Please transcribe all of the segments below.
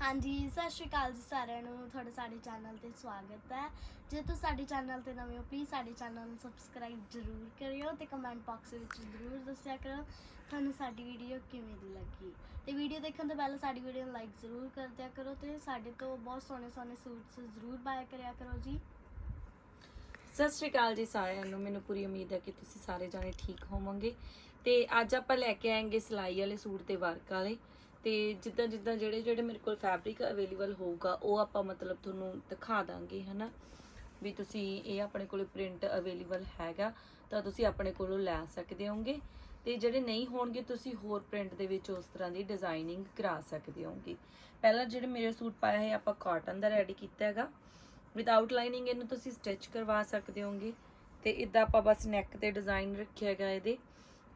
ਹਾਂਜੀ, ਸਤਿ ਸ਼੍ਰੀ ਅਕਾਲ ਜੀ ਸਾਰਿਆਂ ਨੂੰ। ਤੁਹਾਡਾ ਸਾਡੇ ਚੈਨਲ ਤੇ ਸਵਾਗਤ ਹੈ। ਜੇ ਤੁਸੀਂ ਸਾਡੇ ਚੈਨਲ ਤੇ ਨਵੇਂ ਹੋ ਪਲੀਜ਼ ਸਾਡੇ ਚੈਨਲ ਨੂੰ ਸਬਸਕ੍ਰਾਈਬ ਜ਼ਰੂਰ ਕਰਿਓ ਤੇ ਕਮੈਂਟ ਬਾਕਸ ਵਿੱਚ ਜ਼ਰੂਰ ਦੱਸਿਆ ਕਰੋ, ਤੁਹਾਨੂੰ ਸਾਡੀ ਵੀਡੀਓ ਕਿਵੇਂ ਦੀ ਲੱਗੀ। ਤੇ ਵੀਡੀਓ ਦੇਖਣ ਤੋਂ ਪਹਿਲਾਂ ਸਾਡੀ ਵੀਡੀਓ ਨੂੰ ਲਾਈਕ ਜ਼ਰੂਰ ਕਰ ਦਿਆ ਕਰੋ ਤੇ ਸਾਡੇ ਤੋਂ ਬਹੁਤ ਸੋਹਣੇ ਸੋਹਣੇ ਸੂਟਸ ਜ਼ਰੂਰ ਬਾਏ ਕਰਿਆ ਕਰੋ ਜੀ। ਸਤਿ ਸ਼੍ਰੀ ਅਕਾਲ ਜੀ ਸਾਰਿਆਂ ਨੂੰ। ਮੈਨੂੰ ਪੂਰੀ ਉਮੀਦ ਹੈ ਕਿ ਤੁਸੀਂ ਸਾਰੇ ਜਾਣੇ ਠੀਕ ਹੋਵੋਗੇ। ਤੇ ਅੱਜ ਆਪਾਂ ਲੈ ਕੇ ਆਏਗੇ ਸਿਲਾਈ ਵਾਲੇ ਸੂਟ ਤੇ ਵਰਕ ਵਾਲੇ। ਤੇ ਜਿੱਦਾਂ ਜਿੱਦਾਂ ਜਿਹੜੇ ਜਿਹੜੇ ਮੇਰੇ ਕੋਲ ਫੈਬਰਿਕ ਅਵੇਲੇਬਲ ਹੋਊਗਾ, ਉਹ ਆਪਾਂ ਮਤਲਬ ਤੁਹਾਨੂੰ ਦਿਖਾ ਦਾਂਗੇ, ਹਨਾ? ਵੀ ਤੁਸੀਂ ਇਹ ਆਪਣੇ ਕੋਲ ਪ੍ਰਿੰਟ ਅਵੇਲੇਬਲ ਹੈਗਾ, ਤਾਂ ਤੁਸੀਂ ਆਪਣੇ ਕੋਲੋਂ ਲੈ ਸਕਦੇ ਹੋਗੇ ਤੇ ਜਿਹੜੇ ਨਹੀਂ ਹੋਣਗੇ, ਤੁਸੀਂ ਹੋਰ ਪ੍ਰਿੰਟ ਦੇ ਵਿੱਚ ਉਸ ਤਰ੍ਹਾਂ ਦੀ ਡਿਜ਼ਾਈਨਿੰਗ ਕਰਾ ਸਕਦੇ ਹੋਗੇ ਪਹਿਲਾਂ ਜਿਹੜੇ ਮੇਰੇ ਸੂਟ ਪਾਇਆ ਹੈ ਆਪਾਂ ਕਾਟਨ ਦਾ ਰੈਡੀ ਕੀਤਾ ਹੈਗਾ। ਵਿਦਆਊਟ ਲਾਈਨਿੰਗ ਇਹਨੂੰ ਤੁਸੀਂ ਸਟਿਚ ਕਰਵਾ ਸਕਦੇ ਹੋਗੇ ਤੇ ਇਦਾਂ ਆਪਾਂ ਬਸ ਨੈਕ ਤੇ ਡਿਜ਼ਾਈਨ ਰੱਖਿਆ ਗਿਆ ਇਹਦੇ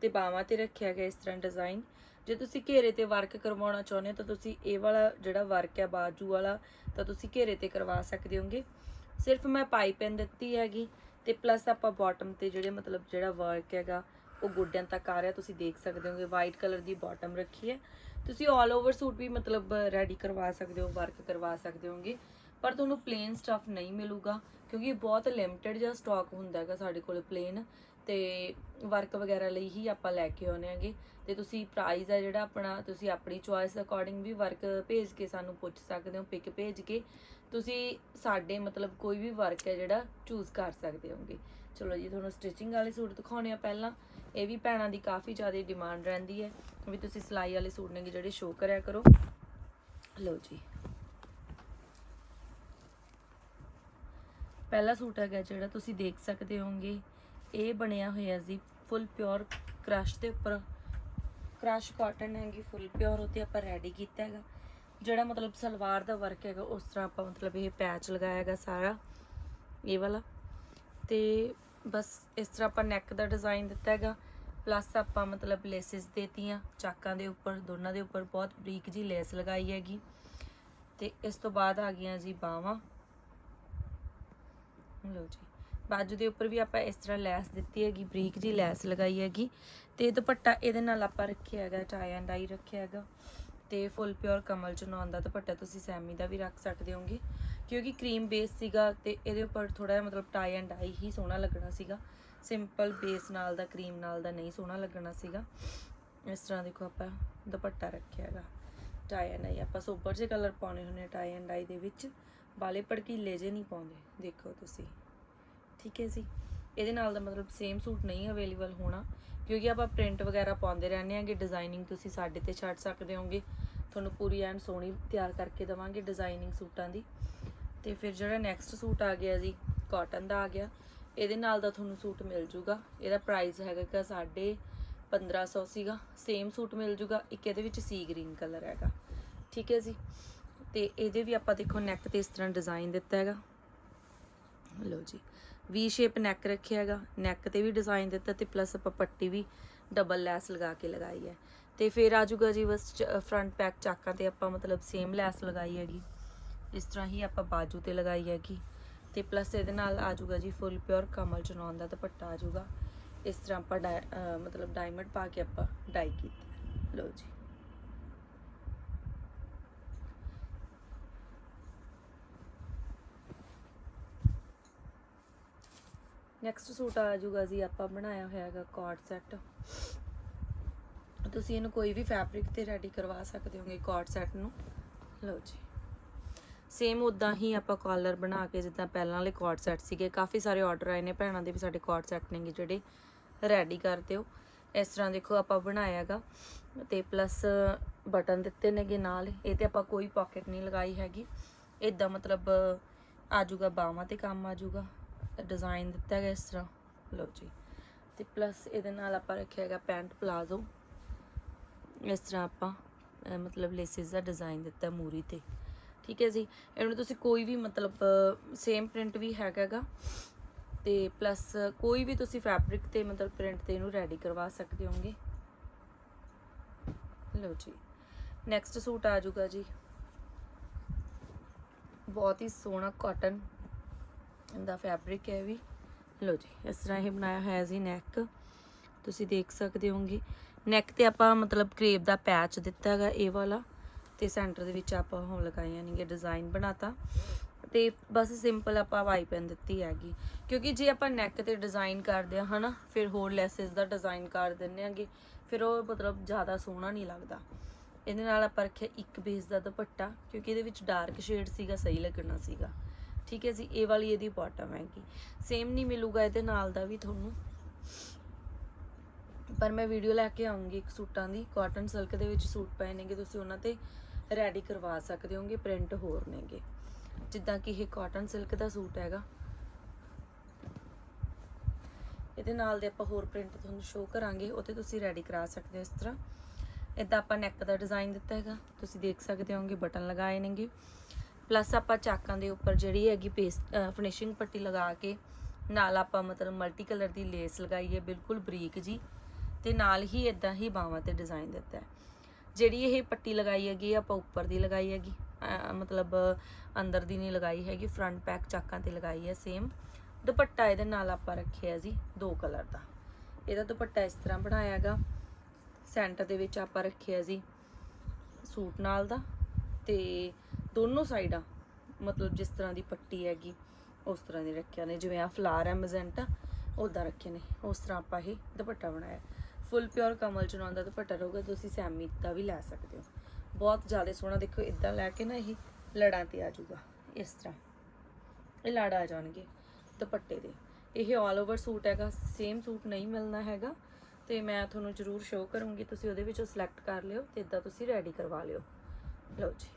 ਤੇ ਬਾਹਾਂ ਤੇ ਰੱਖਿਆ ਗਿਆ ਇਸ ਤਰ੍ਹਾਂ ਡਿਜ਼ਾਈਨ ਜੇ ਤੁਸੀਂ ਘੇਰੇ ਤੇ ਵਰਕ ਕਰਵਾਉਣਾ ਚਾਹੁੰਦੇ ਹੋ ਤਾਂ ਤੁਸੀਂ ਇਹ ਵਾਲਾ ਜਿਹੜਾ ਵਰਕ ਹੈ ਬਾਜੂ ਵਾਲਾ, ਤਾਂ ਤੁਸੀਂ ਘੇਰੇ ਤੇ ਕਰਵਾ ਸਕਦੇ ਹੋਗੇ। ਸਿਰਫ ਮੈਂ ਪਾਈਪਿੰਗ ਦਿੱਤੀ ਹੈਗੀ ਤੇ ਪਲੱਸ ਆਪਾਂ ਬਾਟਮ ਤੇ ਜਿਹੜੇ ਮਤਲਬ ਜਿਹੜਾ ਵਰਕ ਹੈਗਾ, ਉਹ ਗੋਡਿਆਂ ਤੱਕ ਆ ਰਿਹਾ, ਤੁਸੀਂ ਦੇਖ ਸਕਦੇ ਹੋਗੇ ਵਾਈਟ ਕਲਰ ਦੀ ਬਾਟਮ ਰੱਖੀ ਹੈ। ਤੁਸੀਂ 올 ਓਵਰ ਸੂਟ ਵੀ ਮਤਲਬ ਰੈਡੀ ਕਰਵਾ ਸਕਦੇ ਹੋ ਵਰਕ ਕਰਵਾ ਸਕਦੇ ਹੋਗੇ, ਪਰ ਤੁਹਾਨੂੰ ਪਲੇਨ ਸਟਫ ਨਹੀਂ ਮਿਲੂਗਾ, ਕਿਉਂਕਿ ਬਹੁਤ ਲਿਮਟਿਡ ਜਿਹਾ ਸਟਾਕ ਹੁੰਦਾ ਹੈਗਾ ਸਾਡੇ ਕੋਲ ਪਲੇਨ ਤੇ ਵਰਕ ਵਗੈਰਾ ਲਈ ਹੀ ਆਪਾਂ ਲੈ ਕੇ ਆਉਨੇ ਆਂਗੇ ਤੇ ਤੁਸੀਂ ਪ੍ਰਾਈਸ ਹੈ ਜਿਹੜਾ ਆਪਣਾ, ਤੁਸੀਂ ਆਪਣੀ ਚੁਆਇਸ ਅਕੋਰਡਿੰਗ ਵੀ ਵਰਕ ਭੇਜ ਕੇ ਸਾਨੂੰ ਪੁੱਛ ਸਕਦੇ ਹੋ ਪਿਕ ਭੇਜ ਕੇ। ਤੁਸੀਂ ਸਾਡੇ ਮਤਲਬ ਕੋਈ ਵੀ ਵਰਕ ਹੈ ਜਿਹੜਾ ਚੂਜ਼ ਕਰ ਸਕਦੇ ਹੋਗੇ। ਚਲੋ ਜੀ, ਤੁਹਾਨੂੰ ਸਟਿਚਿੰਗ ਵਾਲੇ ਸੂਟ ਦਿਖਾਉਣੇ ਆ ਪਹਿਲਾਂ। ਇਹ ਵੀ ਭੈਣਾਂ ਦੀ ਕਾਫੀ ਜ਼ਿਆਦਾ ਡਿਮਾਂਡ ਰਹਿੰਦੀ ਹੈ। ਵੀ ਤੁਸੀਂ ਸਿਲਾਈ ਵਾਲੇ ਸੂਟ ਨੇ ਜਿਹੜੇ ਸ਼ੋਅ ਕਰਿਆ ਕਰੋ। ਲਓ ਜੀ। ਪਹਿਲਾ ਸੂਟ ਹੈਗਾ ਜਿਹੜਾ ਤੁਸੀਂ ਦੇਖ ਸਕਦੇ ਹੋਗੇ। ਇਹ ਬਣਿਆ ਹੋਇਆ ਜੀ ਫੁੱਲ ਪਿਓਰ ਕ੍ਰਸ਼ ਦੇ ਉੱਪਰ। ਕ੍ਰਸ਼ ਕਾਟਨ ਹੈਗੀ ਫੁੱਲ ਪਿਓਰ ਉਤੇ ਆਪਾਂ ਰੈਡੀ ਕੀਤਾ ਹੈਗਾ। ਜਿਹੜਾ ਮਤਲਬ ਸਲਵਾਰ ਦਾ ਵਰਕ ਹੈਗਾ, ਉਸ ਤਰ੍ਹਾਂ ਆਪਾਂ ਮਤਲਬ ਇਹ ਪੈਚ ਲਗਾਇਆ ਹੈਗਾ ਸਾਰਾ, ਇਹ ਵਾਲਾ। ਤੇ ਬਸ ਇਸ ਤਰ੍ਹਾਂ ਆਪਾਂ ਨੈਕ ਦਾ ਡਿਜ਼ਾਈਨ ਦਿੱਤਾ ਹੈਗਾ ਪਲੱਸ ਆਪਾਂ ਮਤਲਬ ਲੇਸਿਸ ਦੇਤੀਆਂ, ਚਾਕਾਂ ਦੇ ਉੱਪਰ, ਦੋਨਾਂ ਦੇ ਉੱਪਰ ਬਹੁਤ ਬਰੀਕ ਜੀ ਲੇਸ ਲਗਾਈ ਹੈਗੀ। ਤੇ ਇਸ ਤੋਂ ਬਾਅਦ ਆ ਗਈਆਂ ਜੀ ਬਾਹਾਂ। ਲਓ ਜੀ। ਬਾਜੂ ਦੇ ਉੱਪਰ ਵੀ ਆਪਾਂ ਇਸ ਤਰ੍ਹਾਂ ਲੈਸ ਦਿੱਤੀ ਹੈਗੀ, ਬਰੀਕ ਜੀ ਲੈਸ ਲਗਾਈ ਹੈਗੀ ਤੇ ਦੁਪੱਟਾ ਇਹਦੇ ਨਾਲ ਆਪਾਂ ਰੱਖਿਆ ਹੈਗਾ ਟਾਈ ਐਂਡ ਆਈ ਰੱਖਿਆ ਹੈਗਾ ਤੇ ਫੁੱਲ ਪਿਓਰ ਕਮਲ ਚਨੌਨ ਦਾ ਦੁਪੱਟਾ ਤੁਸੀਂ ਸੈਮੀ ਦਾ ਵੀ ਰੱਖ ਸਕਦੇ ਹੋਗੇ, ਕਿਉਂਕਿ ਕਰੀਮ ਬੇਸ ਸੀਗਾ ਤੇ ਇਹਦੇ ਉੱਪਰ ਥੋੜਾ ਜਿਹਾ ਮਤਲਬ ਟਾਈ ਐਂਡ ਆਈ ਹੀ ਸੋਹਣਾ ਲੱਗਣਾ ਸੀਗਾ ਸਿੰਪਲ ਬੇਸ ਨਾਲ ਦਾ ਕਰੀਮ ਨਾਲ ਦਾ ਨਹੀਂ ਸੋਹਣਾ ਲੱਗਣਾ ਸੀਗਾ, ਇਸ ਤਰ੍ਹਾਂ ਦੇਖੋ ਆਪਾਂ ਦੁਪੱਟਾ ਰੱਖਿਆ ਹੈਗਾ ਟਾਈ ਐਂਡ ਆਈ ਆਪਾਂ ਸੋਬਰ ਜਿਹੇ ਕਲਰ ਪਾਉਣੇ ਹੁੰਦੇ ਟਾਈ ਐਂਡ ਆਈ ਦੇ ਵਿੱਚ ਬਾਲੇ ਭੜਕੀਲੇ ਜੇ ਨਹੀਂ ਪਾਉਂਦੇ, ਦੇਖੋ ਤੁਸੀਂ। ਠੀਕ ਹੈ ਜੀ। ਇਹਦੇ ਨਾਲ ਦਾ ਮਤਲਬ ਸੇਮ ਸੂਟ ਨਹੀਂ ਅਵੇਲੇਬਲ ਹੋਣਾ, ਕਿਉਂਕਿ ਆਪਾਂ ਪ੍ਰਿੰਟ ਵਗੈਰਾ ਪਾਉਂਦੇ ਰਹਿੰਦੇ ਆਂਗੇ ਡਿਜ਼ਾਈਨਿੰਗ ਤੁਸੀਂ ਸਾਡੇ ਤੇ ਛੱਡ ਸਕਦੇ ਹੋਗੇ। ਤੁਹਾਨੂੰ ਪੂਰੀ ਐਨ ਸੋਹਣੀ ਤਿਆਰ ਕਰਕੇ ਦਵਾਂਗੇ ਡਿਜ਼ਾਈਨਿੰਗ ਸੂਟਾਂ ਦੀ। ਤੇ ਫਿਰ ਜਿਹੜਾ ਨੈਕਸਟ ਸੂਟ ਆ ਗਿਆ ਜੀ ਕਾਟਨ ਦਾ ਆ ਗਿਆ, ਇਹਦੇ ਨਾਲ ਦਾ ਤੁਹਾਨੂੰ ਸੂਟ ਮਿਲ ਜੂਗਾ। ਇਹਦਾ ਪ੍ਰਾਈਸ ਹੈਗਾ ਕਿ ਸਾਡੇ 1500 ਸੀਗਾ। ਸੇਮ ਸੂਟ ਮਿਲ ਜੂਗਾ, ਇੱਕ ਇਹਦੇ ਵਿੱਚ ਸੀ ਗ੍ਰੀਨ ਕਲਰ ਹੈਗਾ। ਠੀਕ ਹੈ ਜੀ। ਤੇ ਇਹਦੇ ਵੀ ਆਪਾਂ ਦੇਖੋ ਨੈਕ ਤੇ ਇਸ ਤਰ੍ਹਾਂ ਡਿਜ਼ਾਈਨ ਦਿੱਤਾ ਹੈਗਾ। ਲਓ ਜੀ। ਵੀ ਸ਼ੇਪ ਨੈਕ ਰੱਖਿਆ ਹੈਗਾ। ਨੈਕ ਤੇ ਵੀ ਡਿਜ਼ਾਈਨ ਦਿੱਤਾ ਤੇ ਪਲੱਸ ਆਪਾਂ ਪੱਟੀ ਵੀ ਡਬਲ ਲੈਸ ਲਗਾ ਕੇ ਲਗਾਈ ਹੈ। ਤੇ ਫਿਰ ਆ ਜਾਊਗਾ ਜੀ ਬਸ ਫਰੰਟ ਪੈਕ ਚਾਕਾਂ ਤੇ ਆਪਾਂ ਮਤਲਬ ਸੇਮ ਲੈਸ ਲਗਾਈ ਹੈਗੀ। ਇਸ ਤਰ੍ਹਾਂ ਹੀ ਆਪਾਂ ਬਾਜੂ ਤੇ ਲਗਾਈ ਹੈਗੀ। ਤੇ ਪਲੱਸ ਇਹਦੇ ਨਾਲ ਆ ਜਾਊਗਾ ਜੀ ਫੁੱਲ ਪਿਓਰ ਕਮਲ ਚਨਾਉਣ ਦਾ ਦੁਪੱਟਾ ਆ ਜਾਊਗਾ ਇਸ ਤਰ੍ਹਾਂ ਆਪਾਂ ਡਾਇ- ਮਤਲਬ ਡਾਇਮੰਡ ਪਾ ਕੇ ਆਪਾਂ ਡਾਈ ਕੀਤਾ। ਲਓ ਜੀ। ਨੈਕਸਟ ਸੂਟ ਆ ਜਾਊਗਾ ਜੀ, ਆਪਾਂ ਬਣਾਇਆ ਹੋਇਆ ਹੈਗਾ ਕਾਰਡ ਸੈੱਟ ਤੁਸੀਂ ਇਹਨੂੰ ਕੋਈ ਵੀ ਫੈਬਰਿਕ ਤੇ ਰੈਡੀ ਕਰਵਾ ਸਕਦੇ ਹੋਗੇ ਕਾਰਡ ਸੈੱਟ ਨੂੰ। ਲਓ ਜੀ। ਸੇਮ ਉਦਾਂ ਹੀ ਆਪਾਂ ਕਾਲਰ ਬਣਾ ਕੇ, ਜਿੱਦਾਂ ਪਹਿਲਾਂ ਵਾਲੇ ਕਾਰਡ ਸੈੱਟ ਸੀਗੇ, ਕਾਫੀ ਸਾਰੇ ਆਰਡਰ ਆਏ ਨੇ, ਭੈਣਾਂ ਦੇ ਵੀ ਸਾਡੇ ਕਾਰਡ ਸੈੱਟ ਨੇਗੇ ਜਿਹੜੇ ਰੈਡੀ ਕਰ ਦਿਓ ਇਸ ਤਰ੍ਹਾਂ ਦੇਖੋ ਆਪਾਂ ਬਣਾਇਆਗਾ ਤੇ ਪਲੱਸ ਬਟਨ ਦਿੱਤੇ ਨੇਗੇ ਨਾਲ, ਇਹ ਤੇ ਆਪਾਂ ਕੋਈ ਪਾਕਟ ਨਹੀਂ ਲਗਾਈ ਹੈਗੀ। ਇਦਾਂ ਮਤਲਬ ਆਜੂਗਾ ਬਾਹਾਂ ਤੇ ਕੰਮ ਆਜੂਗਾ ਡਿਜ਼ਾਈਨ ਦਿੱਤਾ ਹੈਗਾ ਇਸ ਤਰ੍ਹਾਂ। ਲਓ ਜੀ। ਤੇ ਪਲੱਸ ਇਹਦੇ ਨਾਲ ਆਪਾਂ ਰੱਖਿਆ ਹੈਗਾ ਪੈਂਟ ਪਲਾਜ਼ੋ ਇਸ ਤਰ੍ਹਾਂ ਆਪਾਂ ਮਤਲਬ ਲੇਸਿਸ ਦਾ ਡਿਜ਼ਾਈਨ ਦਿੱਤਾ ਮੂਰੀ ਤੇ। ਠੀਕ ਹੈ ਜੀ? ਇਹਨੂੰ ਤੁਸੀਂ ਕੋਈ ਵੀ ਮਤਲਬ ਸੇਮ ਪ੍ਰਿੰਟ ਵੀ ਹੈਗਾਗਾ ਤੇ ਪਲੱਸ ਕੋਈ ਵੀ ਤੁਸੀਂ ਫੈਬਰਿਕ ਤੇ ਮਤਲਬ ਪ੍ਰਿੰਟ ਤੇ ਇਹਨੂੰ ਰੈਡੀ ਕਰਵਾ ਸਕਦੇ ਹੋਗੇ ਲਓ ਜੀ। ਨੈਕਸਟ ਸੂਟ ਆ ਜਾਊਗਾ ਜੀ। ਬਹੁਤ ਹੀ ਸੋਹਣਾ ਕਾਟਨ ਦਾ ਫੈਬਰਿਕ ਹੈ ਵੀ। ਲਓ ਜੀ, ਇਸ ਤਰ੍ਹਾਂ ਇਹ ਬਣਾਇਆ ਹੋਇਆ ਜੀ ਨੈਕ ਤੁਸੀਂ ਦੇਖ ਸਕਦੇ ਹੋਗੇ ਨੈਕ ਤੇ ਆਪਾਂ ਮਤਲਬ ਕਰੇਪ ਦਾ ਪੈਚ ਦਿੱਤਾ ਹੈਗਾ ਇਹ ਵਾਲਾ ਤੇ ਸੈਂਟਰ ਦੇ ਵਿੱਚ ਆਪਾਂ ਉਹ ਲਗਾਈਆਂ ਨੇਗੇ ਡਿਜ਼ਾਈਨ ਬਣਾਤਾ। ਤੇ ਬਸ ਸਿੰਪਲ ਆਪਾਂ ਵਾਈ ਪੈਨ ਦਿੱਤੀ ਹੈਗੀ। ਕਿਉਂਕਿ ਜੇ ਆਪਾਂ ਨੈਕ ਤੇ ਡਿਜ਼ਾਈਨ ਕਰਦੇ ਆ ਹਨਾ, ਫਿਰ ਹੋਰ ਲੈਸਸ ਦਾ ਡਿਜ਼ਾਈਨ ਕਰ ਦਿੰਨੇ ਆਂਗੇ ਫਿਰ ਉਹ ਮਤਲਬ ਜ਼ਿਆਦਾ ਸੋਹਣਾ ਨਹੀਂ ਲੱਗਦਾ। ਇਹਦੇ ਨਾਲ ਆਪਾਂ ਰੱਖਿਆ ਇੱਕ ਬੇਸ ਦਾ ਦੁਪੱਟਾ, ਕਿਉਂਕਿ ਇਹਦੇ ਵਿੱਚ ਡਾਰਕ ਸ਼ੇਡ ਸੀਗਾ, ਸਹੀ ਲੱਗਣਾ ਸੀਗਾ। ਠੀਕ ਹੈ ਜੀ, ਇਹ ਵਾਲੀ ਇਹਦੀ ਬਾਟਮ ਹੈਗੀ। ਸੇਮ ਨਹੀਂ ਮਿਲੂਗਾ ਇਹਦੇ ਨਾਲ ਦਾ ਵੀ ਤੁਹਾਨੂੰ। ਪਰ ਮੈਂ ਵੀਡੀਓ ਲੈ ਕੇ ਆਉਂਗੀ ਇੱਕ ਸੂਟਾਂ ਦੀ। ਕਾਟਨ ਸਿਲਕ ਦੇ ਵਿੱਚ ਸੂਟ ਪਏ ਨੇਗੇ, ਤੁਸੀਂ ਉਹਨਾਂ ਤੇ ਰੈਡੀ ਕਰਵਾ ਸਕਦੇ ਹੋਗੇ ਪ੍ਰਿੰਟ ਹੋਰ ਨੇਗੇ। ਜਿੱਦਾਂ ਕਿ ਇਹ ਕਾਟਨ ਸਿਲਕ ਦਾ ਸੂਟ ਹੈਗਾ। ਇਹਦੇ ਨਾਲ ਦੇ ਆਪਾਂ ਹੋਰ ਪ੍ਰਿੰਟ ਤੁਹਾਨੂੰ ਸ਼ੋਅ ਕਰਾਂਗੇ, ਉਹ ਤੇ ਤੁਸੀਂ ਰੈਡੀ ਕਰਾ ਸਕਦੇ ਹੋ ਇਸ ਤਰ੍ਹਾਂ। ਇਦਾਂ ਆਪਾਂ ਨੈਕ ਦਾ ਡਿਜ਼ਾਈਨ ਦਿੱਤਾ ਹੈਗਾ। ਤੁਸੀਂ ਦੇਖ ਸਕਦੇ ਹੋਗੇ, ਬਟਨ ਲਗਾਏ ਨੇਗੇ। ਪਲੱਸ ਆਪਾਂ ਚਾਕਾਂ ਦੇ ਉੱਪਰ ਜਿਹੜੀ ਹੈਗੀ ਪੇਸਟ ਫਿਨਿਸ਼ਿੰਗ ਪੱਟੀ ਲਗਾ ਕੇ ਨਾਲ ਆਪਾਂ ਮਤਲਬ ਮਲਟੀ ਕਲਰ ਦੀ ਲੇਸ ਲਗਾਈ ਹੈ, ਬਿਲਕੁਲ ਬਰੀਕ ਜੀ। ਤੇ ਨਾਲ ਹੀ ਇਦਾਂ ਹੀ ਬਾਹਾਂ ਤੇ ਡਿਜ਼ਾਈਨ ਦਿੱਤਾ ਹੈ। ਜਿਹੜੀ ਇਹ ਪੱਟੀ ਲਗਾਈ ਹੈਗੀ, ਆਪਾਂ ਉੱਪਰ ਦੀ ਲਗਾਈ ਹੈਗੀ ਮਤਲਬ ਅੰਦਰ ਦੀ ਨਹੀਂ ਲਗਾਈ ਹੈਗੀ ਫਰੰਟ ਪੈਕ ਚਾਕਾਂ ਤੇ ਲਗਾਈ ਹੈ ਸੇਮ ਦੁਪੱਟਾ ਇਹਦੇ ਨਾਲ ਆਪਾਂ ਰੱਖਿਆ ਜੀ ਦੋ ਕਲਰ ਦਾ। ਇਹਦਾ ਦੁਪੱਟਾ ਇਸ ਤਰ੍ਹਾਂ ਬਣਾਇਆ ਹੈਗਾ ਸੈਂਟਰ ਦੇ ਵਿੱਚ ਆਪਾਂ ਰੱਖਿਆ ਜੀ ਸੂਟ ਨਾਲ ਦਾ ਤੇ ਦੋਨੋਂ ਸਾਈਡਾਂ, ਮਤਲਬ ਜਿਸ ਤਰ੍ਹਾਂ ਦੀ ਪੱਟੀ ਹੈਗੀ, ਉਸ ਤਰ੍ਹਾਂ ਦੀ ਰੱਖਿਆ ਨੇ। ਜਿਵੇਂ ਆ ਫਲਾਰ ਹੈ, ਮਜ਼ੈਂਟਾ ਉਦਾਂ ਰੱਖੇ ਨੇ। ਉਸ ਤਰ੍ਹਾਂ ਆਪਾਂ ਇਹ ਦੁਪੱਟਾ ਬਣਾਇਆ। ਫੁੱਲ ਪਿਓਰ ਕਮਲ ਚੁਣਾਉਣ ਦਾ ਦੁਪੱਟਾ ਰਹੂਗਾ, ਤੁਸੀਂ ਸੈਮੀ ਦਾ ਵੀ ਲੈ ਸਕਦੇ ਹੋ। ਬਹੁਤ ਜ਼ਿਆਦਾ ਸੋਹਣਾ ਦੇਖੋ ਇਦਾਂ ਲੈ ਕੇ ਨਾ ਇਹ ਲੜਾਂ ਤੇ ਆ ਜਾਊਗਾ, ਇਸ ਤਰ੍ਹਾਂ। ਇਹ ਲੜ ਆ ਜਾਣਗੇ ਦੁਪੱਟੇ ਦੇ। ਇਹ ਆਲ ਓਵਰ ਸੂਟ ਹੈਗਾ ਸੇਮ ਸੂਟ ਨਹੀਂ ਮਿਲਣਾ ਹੈਗਾ। ਤੇ ਮੈਂ ਤੁਹਾਨੂੰ ਜ਼ਰੂਰ ਸ਼ੋਅ ਕਰੂੰਗੀ, ਤੁਸੀਂ ਉਹਦੇ ਵਿੱਚੋਂ ਸਿਲੈਕਟ ਕਰ ਲਿਓ ਤੇ ਇਦਾਂ ਤੁਸੀਂ ਰੈਡੀ ਕਰਵਾ ਲਿਓ। ਲਓ ਜੀ।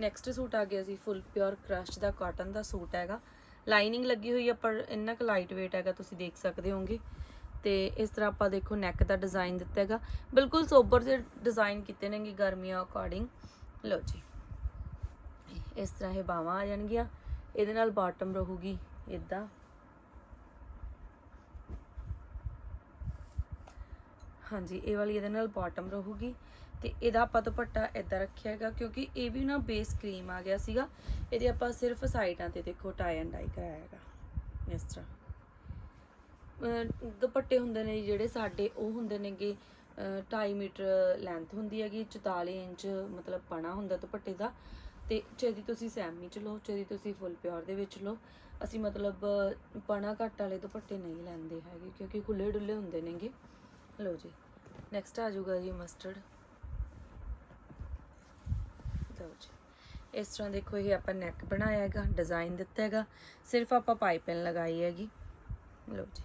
ਨੈਕਸਟ ਸੂਟ ਆ ਗਿਆ ਜੀ ਫੁੱਲ ਪਿਓਰ ਕ੍ਰਸ਼ ਦਾ ਕਾਟਨ ਦਾ ਸੂਟ ਹੈਗਾ। ਲਾਈਨਿੰਗ ਲੱਗੀ ਹੋਈ ਆ, ਪਰ ਇੰਨਾ ਕੁ ਲਾਈਟ weight ਹੈਗਾ, ਤੁਸੀਂ ਦੇਖ ਸਕਦੇ ਹੋਗੇ ਤੇ ਇਸ ਤਰ੍ਹਾਂ ਆਪਾਂ ਦੇਖੋ ਨੈਕ ਦਾ ਡਿਜ਼ਾਈਨ ਦਿੱਤਾ ਹੈਗਾ। ਬਿਲਕੁਲ ਸੋਬਰ ਜਿਹੇ ਡਿਜ਼ਾਈਨ ਕੀਤੇ ਨੇਗੇ ਗਰਮੀਆਂ ਅਕੋਰਡਿੰਗ ਲਓ ਜੀ। ਇਸ ਤਰ੍ਹਾਂ ਇਹ ਬਾਹਾਂ ਆ ਜਾਣਗੀਆਂ। ਇਹਦੇ ਨਾਲ ਬਾਟਮ ਰਹੂਗੀ ਇਦਾਂ ਹਾਂਜੀ, ਇਹ ਵਾਲੀ ਇਹਦੇ ਨਾਲ ਬਾਟਮ ਰਹੂਗੀ। ਤੇ ਇਹਦਾ ਆਪਾਂ ਦੁਪੱਟਾ ਇਦਾਂ ਰੱਖਿਆ ਹੈਗਾ, ਕਿਉਂਕਿ ਇਹ ਵੀ ਨਾ ਬੇਸ ਕਰੀਮ ਆ ਗਿਆ ਸੀਗਾ, ਇਹਦੇ ਆਪਾਂ ਸਿਰਫ ਸਾਈਡਾਂ ਤੇ ਦੇਖੋ ਟਾਈ ਐਂਡ ਡਾਈ ਕਰਾਇਆ ਹੈਗਾ, ਇਸ ਤਰ੍ਹਾਂ। ਦੁਪੱਟੇ ਹੁੰਦੇ ਨੇ ਜਿਹੜੇ ਸਾਡੇ, ਉਹ ਹੁੰਦੇ ਨੇਗੇ 2.5 ਮੀਟਰ ਲੈਂਥ ਹੁੰਦੀ ਹੈਗੀ 44 ਇੰਚ ਮਤਲਬ ਪਣਾ ਹੁੰਦਾ ਦੁਪੱਟੇ ਦਾ, ਤੇ ਚਾਹੇ ਤੁਸੀਂ ਸੈਮੀ ਚ ਲਓ ਚਾਹੇ ਤੁਸੀਂ ਫੁੱਲ ਪਿਓਰ ਦੇ ਵਿੱਚ ਲਓ, ਅਸੀਂ ਮਤਲਬ ਪਣਾ ਘੱਟ ਵਾਲੇ ਦੁਪੱਟੇ ਨਹੀਂ ਲੈਂਦੇ ਹੈਗੇ, ਕਿਉਂਕਿ ਖੁੱਲੇ ਡੁੱਲੇ ਹੁੰਦੇ ਨੇਗੇ। ਲਓ ਜੀ ਨੈਕਸਟ ਆ ਜਾਊਗਾ ਜੀ ਮਸਟਰਡ ਲਓ ਜੀ ਇਸ ਤਰ੍ਹਾਂ ਦੇਖੋ ਇਹ ਆਪਾਂ ਨੈਕ ਬਣਾਇਆ ਹੈਗਾ ਡਿਜ਼ਾਈਨ ਦਿੱਤਾ ਹੈਗਾ। ਸਿਰਫ ਆਪਾਂ ਪਾਈਪਿੰਗ ਲਗਾਈ ਹੈਗੀ। ਲਓ ਜੀ।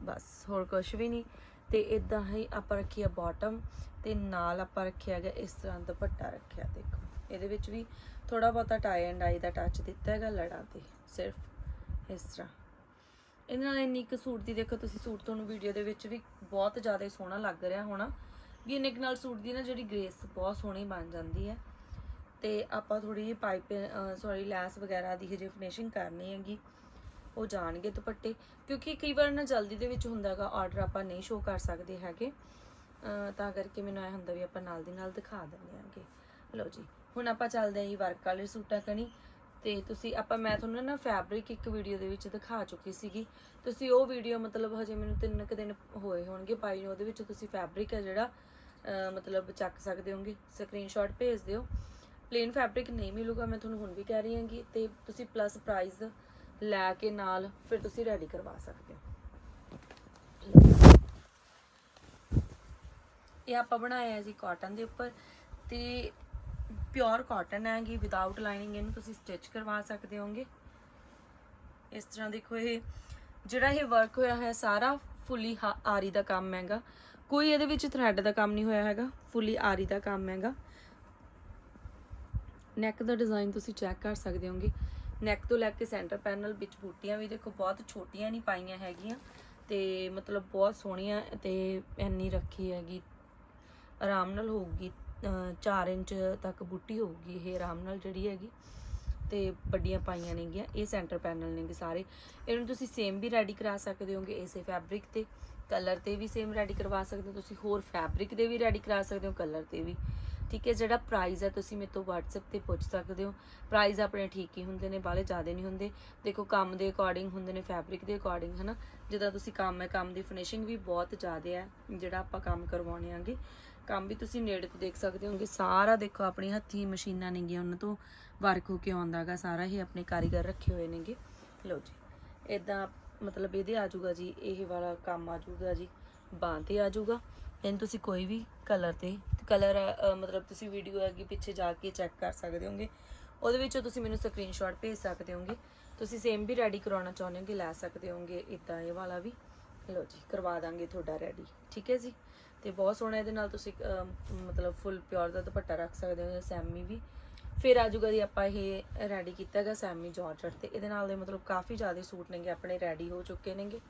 ਬਸ, ਹੋਰ ਕੁਝ ਵੀ ਨਹੀਂ। ਤੇ ਇਦਾਂ ਹੀ ਆਪਾਂ ਰੱਖੀ ਆ ਬਾਟਮ ਤੇ ਨਾਲ ਆਪਾਂ ਰੱਖਿਆ ਹੈਗਾ ਇਸ ਤਰ੍ਹਾਂ ਦੁਪੱਟਾ ਰੱਖਿਆ, ਦੇਖੋ। ਇਹਦੇ ਵਿੱਚ ਵੀ ਥੋੜਾ ਬਹੁਤਾ tie and I the touch ਦਿੱਤਾ ਹੈਗਾ ਲੜਾਂ ਤੇ, ਸਿਰਫ ਇਸ ਤਰ੍ਹਾਂ। ਇਹਦੇ ਨਾਲ ਇੰਨੀ ਕੁ ਸੂਟ ਦੀ ਦੇਖੋ ਤੁਸੀਂ ਸੂਟ ਤੁਹਾਨੂੰ ਵੀਡੀਓ ਦੇ ਵਿੱਚ ਵੀ ਬਹੁਤ ਜ਼ਿਆਦਾ ਸੋਹਣਾ ਲੱਗ ਰਿਹਾ ਹੋਣਾ। ਵੀ ਇੰਨੇ ਕੁ ਨਾਲ ਸੂਟ ਦੀ ਨਾ ਜਿਹੜੀ ਗ੍ਰੇਸ ਬਹੁਤ ਸੋਹਣੀ ਬਣ ਜਾਂਦੀ ਹੈ। ਤੇ ਆਪਾਂ ਥੋੜੀ ਜਿਹੀ ਪਾਈਪ ਸੌਰੀ ਲੈਸ ਵਗੈਰਾ ਦੀ ਹਜੇ ਫਿਨਿਸ਼ਿੰਗ ਕਰਨੀ ਹੈਗੀ। ਉਹ ਜਾਣਗੇ ਦੁਪੱਟੇ, ਕਿਉਂਕਿ ਕਈ ਵਾਰ ਨਾ ਜਲਦੀ ਦੇ ਵਿੱਚ ਹੁੰਦਾ ਹੈਗਾ ਆਰਡਰ ਆਪਾਂ ਨਹੀਂ ਸ਼ੋਅ ਕਰ ਸਕਦੇ ਹੈਗੇ। ਤਾਂ ਕਰਕੇ ਮੈਨੂੰ ਐ ਹੁੰਦਾ ਵੀ ਆਪਾਂ ਨਾਲ ਦੀ ਨਾਲ ਦਿਖਾ ਦਿੰਦੇ ਆਂਗੇ ਲਓ ਜੀ, ਹੁਣ ਆਪਾਂ ਚੱਲਦੇ ਆਂ ਜੀ ਵਰਕ ਵਾਲੇ ਸੂਟਾਂ ਕਣੀ। ਤੇ ਤੁਸੀਂ, ਆਪਾਂ, ਮੈਂ ਤੁਹਾਨੂੰ ਨਾ ਫੈਬਰਿਕ ਇੱਕ ਵੀਡੀਓ ਦੇ ਵਿੱਚ ਦਿਖਾ ਚੁੱਕੀ ਸੀਗੀ। ਤੁਸੀਂ ਉਹ ਵੀਡੀਓ ਮਤਲਬ ਹਜੇ ਮੈਨੂੰ ਤਿੰਨ ਕੁ ਦਿਨ ਹੋਏ ਹੋਣਗੇ ਪਾਈ ਨੂੰ, ਉਹਦੇ ਵਿੱਚ ਤੁਸੀਂ ਫੈਬਰਿਕ ਹੈ ਜਿਹੜਾ ਮਤਲਬ ਚੱਕ ਸਕਦੇ ਹੋਗੇ ਸਕਰੀਨਸ਼ਾਟ ਭੇਜ ਦਿਓ। ਪਲੇਨ ਫੈਬਰਿਕ ਨਹੀਂ ਮਿਲੂਗਾ, ਮੈਂ ਤੁਹਾਨੂੰ ਹੁਣ ਵੀ ਕਹਿ ਰਹੀ ਹਾਂਗੀ ਤੇ ਤੁਸੀਂ ਪਲੱਸ ਪ੍ਰਾਈਸ ਲੈ ਕੇ ਨਾਲ ਫਿਰ ਤੁਸੀਂ ਰੈਡੀ ਕਰਵਾ ਸਕਦੇ ਹੋ। ਇਹ ਆਪਾਂ ਬਣਾਇਆ ਜੀ ਕਾਟਨ ਦੇ ਉੱਪਰ ਤੇ ਪਿਓਰ ਕਾਟਨ ਹੈਗੀ ਵਿਦਆਊਟ ਲਾਈਨਿੰਗ ਇਹਨੂੰ ਤੁਸੀਂ ਸਟਿਚ ਕਰਵਾ ਸਕਦੇ ਹੋਗੇ। ਇਸ ਤਰ੍ਹਾਂ ਦੇਖੋ ਇਹ, ਜਿਹੜਾ ਇਹ ਵਰਕ ਹੋਇਆ ਹੈ, ਸਾਰਾ ਫੁੱਲੀ ਆਰੀ ਦਾ ਕੰਮ ਹੈਗਾ। ਕੋਈ ਇਹਦੇ ਵਿੱਚ ਥਰੈਡ ਦਾ ਕੰਮ ਨਹੀਂ ਹੋਇਆ ਹੈਗਾ ਫੁੱਲੀ ਆਰੀ ਦਾ ਕੰਮ ਹੈਗਾ। ਨੈਕ ਦਾ ਡਿਜ਼ਾਈਨ ਤੁਸੀਂ ਚੈੱਕ ਕਰ ਸਕਦੇ ਹੋਗੇ। ਨੈਕ ਤੋਂ ਲੈ ਕੇ ਸੈਂਟਰ ਪੈਨਲ ਵਿੱਚ ਬੂਟੀਆਂ ਵੀ ਦੇਖੋ, ਬਹੁਤ ਛੋਟੀਆਂ ਨਹੀਂ ਪਾਈਆਂ ਹੈਗੀਆਂ ਤੇ ਮਤਲਬ ਬਹੁਤ ਸੋਹਣੀਆਂ ਤੇ ਇੰਨੀ ਰੱਖੀ ਹੈਗੀ। ਆਰਾਮ ਨਾਲ ਹੋਊਗੀ 4 ਇੰਚ ਤੱਕ ਬੂਟੀ ਹੋਊਗੀ ਇਹ, ਆਰਾਮ ਨਾਲ ਜਿਹੜੀ ਹੈਗੀ। ਤੇ ਵੱਡੀਆਂ ਪਾਈਆਂ ਨੇਗੀਆਂ, ਇਹ ਸੈਂਟਰ ਪੈਨਲ ਨੇਗੇ ਸਾਰੇ। ਇਹਨੂੰ ਤੁਸੀਂ ਸੇਮ ਵੀ ਰੈਡੀ ਕਰਾ ਸਕਦੇ ਹੋਗੇ, ਇਸੇ ਫੈਬਰਿਕ ਤੇ। ਕਲਰ ਤੇ ਵੀ ਸੇਮ ਰੈਡੀ ਕਰਵਾ ਸਕਦੇ ਹੋ, ਤੁਸੀਂ ਹੋਰ ਫੈਬਰਿਕ ਦੇ ਵੀ ਰੈਡੀ ਕਰਾ ਸਕਦੇ ਹੋ, ਕਲਰ ਤੇ ਵੀ। ਠੀਕ ਹੈ, ਜਿਹੜਾ ਪ੍ਰਾਈਸ ਹੈ, ਤੁਸੀਂ ਮੇਰੇ ਤੋਂ WhatsApp ਤੇ ਪੁੱਛ ਸਕਦੇ ਹੋ। ਪ੍ਰਾਈਸ ਆਪਣੇ ਠੀਕ ਹੀ ਹੁੰਦੇ ਨੇ ਬਾਲੇ ਜ਼ਿਆਦਾ ਨਹੀਂ ਹੁੰਦੇ। ਦੇਖੋ, ਕੰਮ ਦੇ ਅਕੋਰਡਿੰਗ ਹੁੰਦੇ ਨੇ ਫੈਬਰਿਕ ਦੇ ਅਕੋਰਡਿੰਗ ਹਨਾ? ਜਿੱਦਾਂ ਤੁਸੀਂ ਕੰਮ ਹੈ, ਕੰਮ ਦੀ ਫਿਨਿਸ਼ਿੰਗ ਵੀ ਬਹੁਤ ਜ਼ਿਆਦਾ ਹੈ, ਜਿਹੜਾ ਆਪਾਂ ਕੰਮ ਕਰਵਾਉਣੇ ਆਂਗੇ। ਕੰਮ ਵੀ ਤੁਸੀਂ ਨੇੜੇ ਤੋਂ ਦੇਖ ਸਕਦੇ ਹੋਗੇ। ਸਾਰਾ ਦੇਖੋ, ਆਪਣੇ ਹੱਥੀ ਮਸ਼ੀਨਾਂ ਨੇਗੀਆਂ, ਉਹਨਾਂ ਤੋਂ ਵਰਕ ਹੋ ਕੇ ਆਉਂਦਾਗਾ ਸਾਰਾ ਹੀ ਆਪਣੇ ਕਾਰੀਗਰ ਰੱਖੇ ਹੋਏ ਨੇਗੇ। ਲਓ ਜੀ ਇਦਾਂ ਮਤਲਬ ਇਹਦੇ ਆ ਜਾਊਗਾ ਜੀ, ਇਹ ਵਾਲਾ ਕੰਮ ਆ ਜਾਊਗਾ ਜੀ, ਬਾਂਹ ਤੇ ਆ ਜਾਊਗਾ ਇਹਨੂੰ ਤੁਸੀਂ ਕੋਈ ਵੀ ਕਲਰ ਤੇ ਕਲਰ ਮਤਲਬ ਤੁਸੀਂ ਵੀਡੀਓ ਅੱਗੇ ਪਿੱਛੇ ਜਾ ਕੇ ਚੈੱਕ ਕਰ ਸਕਦੇ ਹੋਗੇ। ਉਹਦੇ ਵਿੱਚੋਂ ਤੁਸੀਂ ਮੈਨੂੰ ਸਕਰੀਨਸ਼ਾਟ ਭੇਜ ਸਕਦੇ ਹੋਗੇ। ਤੁਸੀਂ ਸੇਮ ਵੀ ਰੈਡੀ ਕਰਵਾਉਣਾ ਚਾਹੁੰਦੇ ਹੋਗੇ ਲੈ ਸਕਦੇ ਹੋਗੇ ਇਦਾਂ ਇਹ ਵਾਲਾ ਵੀ। ਲਓ ਜੀ, ਕਰਵਾ ਦਾਂਗੇ ਤੁਹਾਡਾ ਰੈਡੀ ਠੀਕ ਹੈ ਜੀ? ਤੇ ਬਹੁਤ ਸੋਹਣਾ ਇਹਦੇ ਨਾਲ ਤੁਸੀਂ ਮਤਲਬ ਫੁੱਲ ਪਿਓਰ ਦਾ ਦੁਪੱਟਾ ਰੱਖ ਸਕਦੇ ਹੋ ਸੈਮੀ ਵੀ। ਫਿਰ ਆ ਜੂਗਾ ਜੀ ਆਪਾਂ ਇਹ ਰੈਡੀ ਕੀਤਾ ਹੈਗਾ ਸੈਮੀ ਜਾਰਜਟ ਤੇ। ਇਹਦੇ ਨਾਲ ਦੇ ਮਤਲਬ ਕਾਫੀ ਜ਼ਿਆਦਾ ਸੂਟ ਨੇਗੇ, ਆਪਣੇ ਰੈਡੀ ਹੋ ਚੁੱਕੇ ਨੇਗੇ।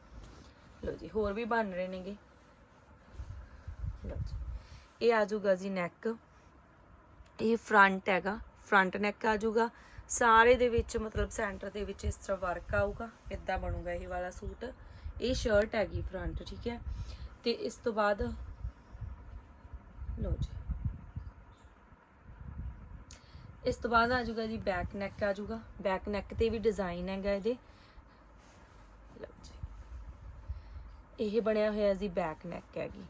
ਲਓ ਜੀ, ਹੋਰ ਵੀ ਬਣ ਰਹੇ ਨੇਗੇ। ਲਓ ਜੀ, ਇਹ ਆ ਜੂਗਾ ਜੀ ਨੈਕ ਇਹ ਫਰੰਟ ਹੈਗਾ ਫਰੰਟ ਨੈਕ ਆ ਜੂਗਾ ਸਾਰੇ ਦੇ ਵਿੱਚ ਮਤਲਬ ਸੈਂਟਰ ਦੇ ਵਿੱਚ ਇਸ ਤਰ੍ਹਾਂ ਵਰਕ ਆਊਗਾ ਇਦਾਂ ਬਣੂਗਾ ਇਹ ਵਾਲਾ ਸੂਟ। ਇਹ ਸ਼ਰਟ ਹੈਗੀ ਫਰੰਟ ਠੀਕ ਹੈ। ਤੇ ਇਸ ਤੋਂ ਬਾਅਦ, ਲਓ ਜੀ ਇਸ ਤੋਂ ਬਾਅਦ ਆ ਜਾਊਗਾ ਜੀ ਬੈਕ ਨੈਕ ਆ ਜਾਊਗਾ। ਬੈਕ ਨੈਕ ਤੇ ਵੀ ਡਿਜ਼ਾਈਨ ਹੈਗਾ ਇਹਦੇ। ਇਹ ਬਣਿਆ ਹੋਇਆ ਜੀ ਬੈਕ ਨੈਕ ਹੈਗੀ।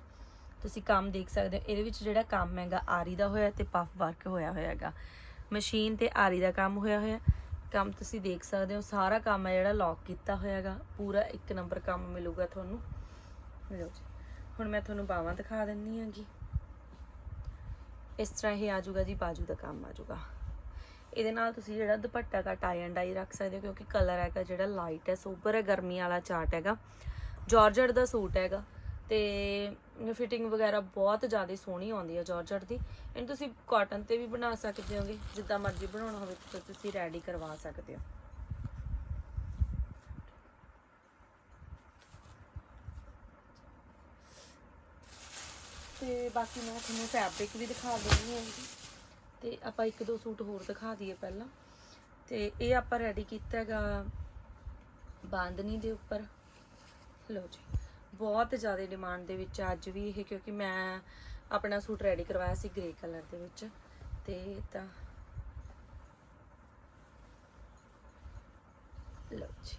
ਤੁਸੀਂ ਕੰਮ ਦੇਖ ਸਕਦੇ ਹੋ, ਇਹਦੇ ਵਿੱਚ ਜਿਹੜਾ ਕੰਮ ਹੈਗਾ, ਆਰੀ ਦਾ ਹੋਇਆ ਤੇ ਪਫ ਵਰਕ ਹੋਇਆ ਹੋਇਆ ਹੈਗਾ। ਮਸ਼ੀਨ ਤੇ ਆਰੀ ਦਾ ਕੰਮ ਹੋਇਆ ਹੋਇਆ। ਕੰਮ ਤੁਸੀਂ ਦੇਖ ਸਕਦੇ ਹੋ, ਸਾਰਾ ਕੰਮ ਹੈ ਜਿਹੜਾ ਲੌਕ ਕੀਤਾ ਹੋਇਆ ਹੈਗਾ। ਪੂਰਾ ਇੱਕ ਨੰਬਰ ਕੰਮ ਮਿਲੂਗਾ ਤੁਹਾਨੂੰ। ਲਓ ਜੀ। ਹੁਣ ਮੈਂ ਤੁਹਾਨੂੰ ਬਾਹਾਂ ਦਿਖਾ ਦਿੰਨੀ ਹੈਗੀ। ਇਸ ਤਰ੍ਹਾਂ ਇਹ ਆ ਜਾਊਗਾ ਜੀ, ਬਾਜੂ ਦਾ ਕੰਮ ਆ ਜਾਊਗਾ। ਇਹਦੇ ਨਾਲ ਤੁਸੀਂ ਜਿਹੜਾ ਦੁਪੱਟਾ ਦਾ ਟਾਈ ਐਂਡ ਡਾਈ ਰੱਖ ਸਕਦੇ ਹੋ, ਕਿਉਂਕਿ ਕਲਰ ਹੈਗਾ ਜਿਹੜਾ ਲਾਈਟ ਹੈ ਸੂਪਰ ਹੈ, ਗਰਮੀ ਵਾਲਾ ਚਾਟ ਹੈਗਾ। ਜਾਰਜਟ ਦਾ ਸੂਟ ਹੈਗਾ ਤੇ ਫਿਟਿੰਗ ਵਗੈਰਾ ਬਹੁਤ ਜ਼ਿਆਦਾ ਸੋਹਣੀ ਆਉਂਦੀ ਹੈ ਜਾਰਜਟ ਦੀ। ਇਹਨੂੰ ਤੁਸੀਂ ਕਾਟਨ ਤੇ ਵੀ ਬਣਾ ਸਕਦੇ ਹੋਗੇ, ਜਿੱਦਾਂ ਮਰਜ਼ੀ ਬਣਾਉਣਾ ਹੋਵੇ, ਤਾਂ ਤੁਸੀਂ ਰੈਡੀ ਕਰਵਾ ਸਕਦੇ ਹੋ। ਤੇ ਬਾਕੀ ਮੈਂ ਤੁਹਾਨੂੰ ਫੈਬਰਿਕ ਵੀ ਦਿਖਾ ਦਿੰਦੀ ਹਾਂ। ਤੇ ਆਪਾਂ ਇੱਕ ਦੋ ਸੂਟ ਹੋਰ ਦਿਖਾ ਦਈਏ ਪਹਿਲਾਂ। ਤੇ ਇਹ ਆਪਾਂ ਰੈਡੀ ਕੀਤਾ ਹੈਗਾ ਬਾਂਦਨੀ ਦੇ ਉੱਪਰ। ਲਓ ਜੀ, ਬਹੁਤ ਜ਼ਿਆਦਾ ਡਿਮਾਂਡ ਦੇ ਵਿੱਚ ਅੱਜ ਵੀ ਇਹ, ਕਿਉਂਕਿ ਮੈਂ ਆਪਣਾ ਸੂਟ ਰੈਡੀ ਕਰਵਾਇਆ ਸੀ ਗ੍ਰੇ ਕਲਰ ਦੇ ਵਿੱਚ। ਤੇ ਤਾਂ ਲਓ ਜੀ,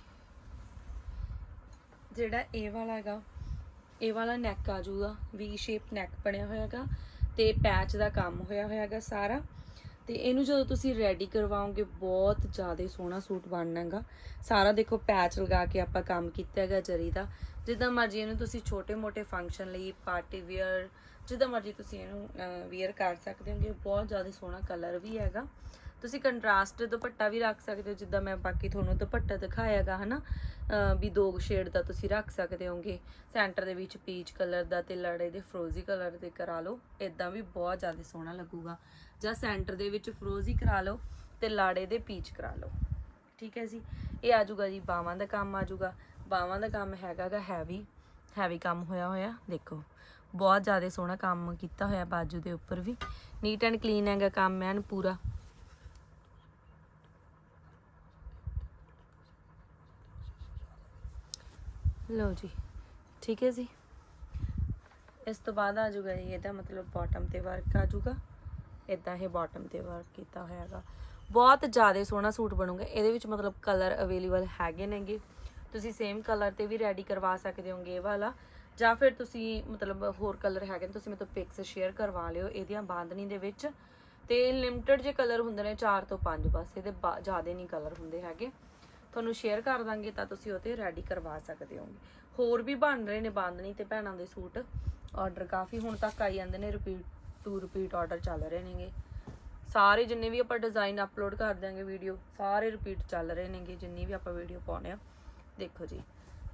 ਜਿਹੜਾ ਇਹ ਵਾਲਾ ਹੈਗਾ, ਇਹ ਵਾਲਾ ਨੈਕ ਆ ਜੂਗਾ ਵੀ ਸ਼ੇਪ ਨੈਕ ਬਣਿਆ ਹੋਇਆ ਹੈਗਾ। ਤੇ ਪੈਚ ਦਾ ਕੰਮ ਹੋਇਆ ਹੋਇਆ ਹੈਗਾ ਸਾਰਾ। ਤੇ ਇਹਨੂੰ ਜਦੋਂ ਤੁਸੀਂ ਰੈਡੀ ਕਰਵਾਓਗੇ, ਬਹੁਤ ਜ਼ਿਆਦਾ ਸੋਹਣਾ ਸੂਟ ਬਣਨਾ ਹੈਗਾ। ਸਾਰਾ ਦੇਖੋ ਪੈਚ ਲਗਾ ਕੇ ਆਪਾਂ ਕੰਮ ਕੀਤਾ ਹੈਗਾ ਜਰੀ ਦਾ। ਜਿੱਦਾਂ ਮਰਜ਼ੀ ਇਹਨੂੰ ਤੁਸੀਂ ਛੋਟੇ-ਮੋਟੇ ਫੰਕਸ਼ਨ ਲਈ ਪਾਰਟੀ ਵੇਅਰ ਜਿੱਦਾਂ ਮਰਜ਼ੀ ਤੁਸੀਂ ਇਹਨੂੰ ਵੇਅਰ ਕਰ ਸਕਦੇ ਹੋਗੇ। ਬਹੁਤ ਜ਼ਿਆਦਾ ਸੋਹਣਾ ਕਲਰ ਵੀ ਹੈਗਾ। ਤੁਸੀਂ ਕੰਟਰਾਸਟ ਦੁਪੱਟਾ ਵੀ ਰੱਖ ਸਕਦੇ ਹੋ, ਜਿੱਦਾਂ ਮੈਂ ਬਾਕੀ ਤੁਹਾਨੂੰ ਦੁਪੱਟਾ ਦਿਖਾਇਆਗਾ, ਹਨਾ? ਅਹ ਵੀ ਦੋ ਸ਼ੇਡ ਦਾ ਤੁਸੀਂ ਰੱਖ ਸਕਦੇ ਹੋਗੇ। ਸੈਂਟਰ ਦੇ ਵਿੱਚ ਪੀਚ ਕਲਰ ਦਾ ਤੇ ਲੜੇ ਦੇ ਫਰੋਜ਼ੀ ਕਲਰ ਦੇ ਕਰਾ ਲਓ। ਇਦਾਂ ਵੀ ਬਹੁਤ ਜ਼ਿਆਦਾ ਸੋਹਣਾ ਲੱਗੂਗਾ। ਜਾਂ ਸੈਂਟਰ ਦੇ ਵਿੱਚ ਫਰੋਜ਼ੀ ਕਰਾ ਲਓ ਤੇ ਲਾੜੇ ਦੇ ਪੀਚ ਕਰਾ ਲਓ। ਠੀਕ ਹੈ ਜੀ? ਇਹ ਆ ਜਾਊਗਾ ਜੀ ਬਾਵਾਂ ਦਾ ਕੰਮ ਆ ਜਾਊਗਾ ਬਾਵਾਂ ਦਾ ਕੰਮ ਹੈਗਾਗਾ ਹੈਵੀ ਹੈਵੀ ਕੰਮ ਹੋਇਆ ਹੋਇਆ, ਦੇਖੋ। ਬਹੁਤ ਜ਼ਿਆਦਾ ਸੋਹਣਾ ਕੰਮ ਕੀਤਾ ਹੋਇਆ ਬਾਜੂ ਦੇ ਉੱਪਰ ਵੀ। ਨੀਟ ਐਂਡ ਕਲੀਨ ਹੈਗਾ ਕੰਮ ਐਨ ਪੂਰਾ। ਲਓ ਜੀ, ਠੀਕ ਹੈ ਜੀ। ਇਸ ਤੋਂ ਬਾਅਦ ਆ ਜਾਊਗਾ ਜੀ, ਇਹਦਾ ਮਤਲਬ ਬਾਟਮ ਤੇ ਵਰਕ ਆ ਜਾਊਗਾ। ਇਦਾਂ ਇਹ ਬਾਟਮ ਤੇ ਵਰਕ ਕੀਤਾ ਹੋਇਆ ਹੈਗਾ। ਬਹੁਤ ਜ਼ਿਆਦਾ ਸੋਹਣਾ ਸੂਟ ਬਣੂਗਾ, ਇਹਦੇ ਵਿੱਚ ਮਤਲਬ ਕਲਰ ਅਵੇਲੇਬਲ ਹੈਗੇ ਨੇਗੇ। ਤੁਸੀਂ ਸੇਮ ਕਲਰ ਤੇ ਵੀ ਰੈਡੀ ਕਰਵਾ ਸਕਦੇ ਹੋਗੇ ਇਹ ਵਾਲਾ। ਜਾਂ ਫਿਰ ਤੁਸੀਂ ਮਤਲਬ ਹੋਰ ਕਲਰ ਹੈਗੇ ਨੇ, ਤੁਸੀਂ ਮੇਰੇ ਤੋਂ ਪਿਕਸ ਸ਼ੇਅਰ ਕਰਵਾ ਲਿਓ ਇਹਦੀਆਂ ਬਾਂਦਨੀ ਦੇ ਵਿੱਚ। ਤੇ ਲਿਮਟਿਡ ਜੇ ਕਲਰ ਹੁੰਦੇ ਨੇ 4 ਤੋਂ 5 ਬਸ, ਇਹਦੇ ਬਾ- ਜ਼ਿਆਦੇ ਨਹੀਂ ਕਲਰ ਹੁੰਦੇ ਹੈਗੇ। ਤੁਹਾਨੂੰ ਸ਼ੇਅਰ ਕਰ ਦਾਂਗੇ ਤਾਂ ਤੁਸੀਂ ਉਹ ਤੇ ਰੈਡੀ ਕਰਵਾ ਸਕਦੇ ਹੋਗੇ। ਹੋਰ ਵੀ ਬਣ ਰਹੇ ਨੇ ਬਾਂਦਨੀ ਤੇ ਭੈਣਾਂ ਦੇ ਸੂਟ। ਆਰਡਰ ਕਾਫੀ ਹੁਣ ਤੱਕ ਆਈ ਜਾਂਦੇ ਨੇ ਰਿਪੀਟ ਟੂ ਰਿਪੀਟ ਆਰਡਰ ਚੱਲ ਰਹੇ ਨੇਗੇ। ਸਾਰੇ ਜਿੰਨੇ ਵੀ ਆਪਾਂ ਡਿਜ਼ਾਈਨ ਅਪਲੋਡ ਕਰ ਦਿਆਂਗੇ ਵੀਡੀਓ ਸਾਰੇ ਰਿਪੀਟ ਚੱਲ ਰਹੇ ਨੇਗੇ, ਜਿੰਨੀ ਵੀ ਆਪਾਂ ਵੀਡੀਓ ਪਾਉਣੇ ਆ। ਦੇਖੋ ਜੀ,